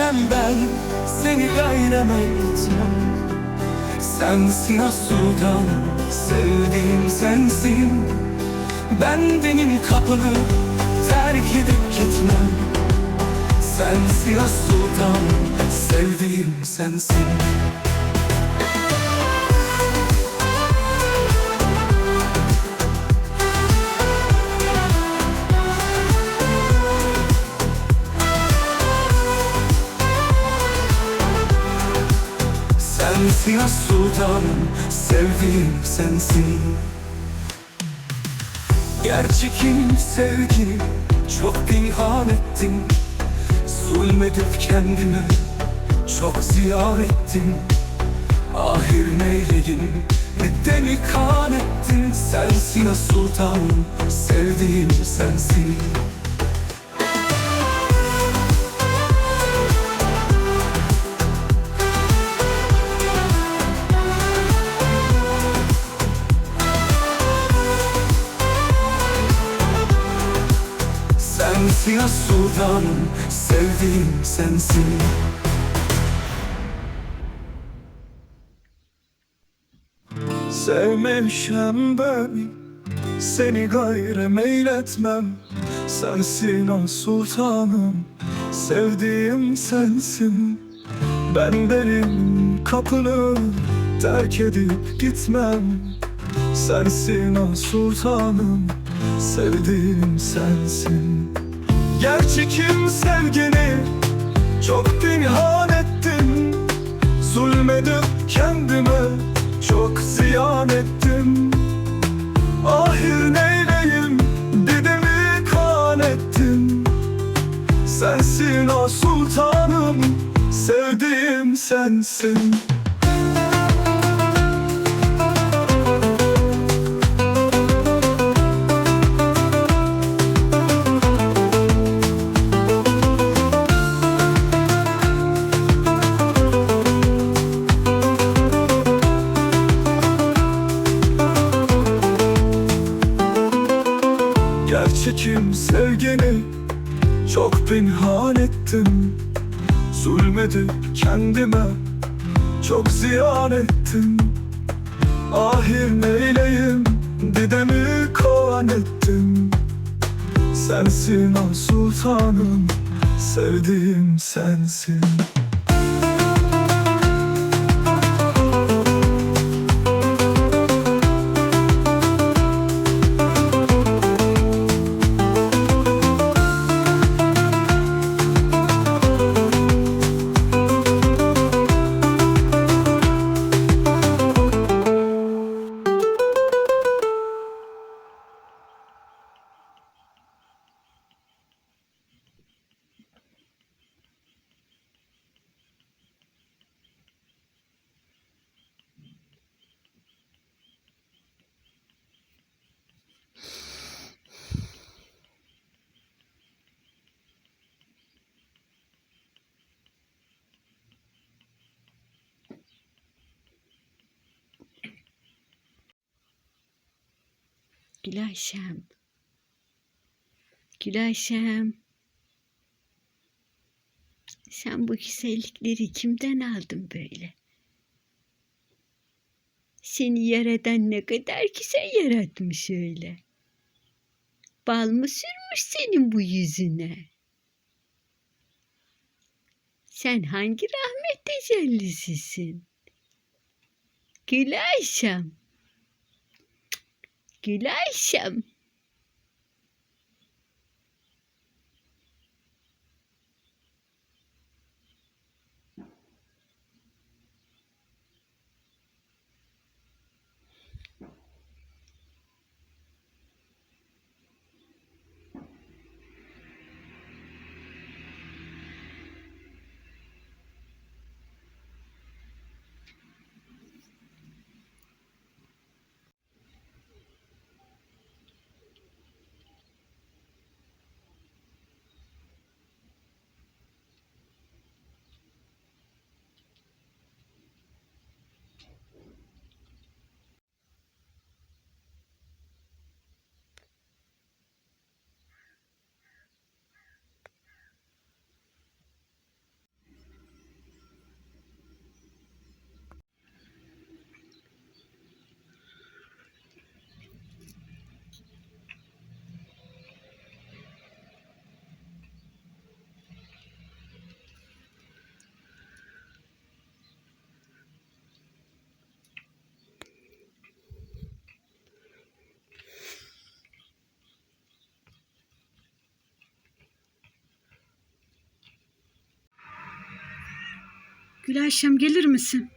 ölürsem ben seni gayremetmem Sensin as sultan, sevdiğim sensin. Ben benim kapını terk edip gitmem. Sensin as sultan, sevdiğim sensin Sensin as sultanım, sevdiğim sensin. Gerçekim sevgilim, çok pinhan ettim Zulmedip kendime, çok ziyan ettim Ahir neyleyim, neden ikan ettin? Sensin as sultanım, sevdiğim sensin As sultanım, sevdiğim sensin. Sevmemişem ben Seni gayre meyletmem Sensin as sultanım Sevdiğim sensin. Ben benim kapını Terk edip gitmem. Sensin as sultanım Sevdiğim sensin Gerçekim sevgini Çok pinhan ettim Zulmedip kendime Çok ziyan ettim Ahir neyleyim Dedemi kan ettim Sensin o sultanım Sevdiğim sensin Gerçekim sevgini çok pinhan ettim. Zulmedip kendime çok ziyan ettim. Ahir neyleyim dedemi kovan ettim. Sensin o sultanım sevdiğim sensin Gülayşem. Gülayşem. Sen bu güzellikleri kimden aldın böyle? Seni yaradan ne kadar güzel yaratmış öyle. Bal mı sürmüş senin bu yüzüne? Sen hangi rahmet tecellisisin? Gülayşem. Gülayşem. Gülayşem gelir misin?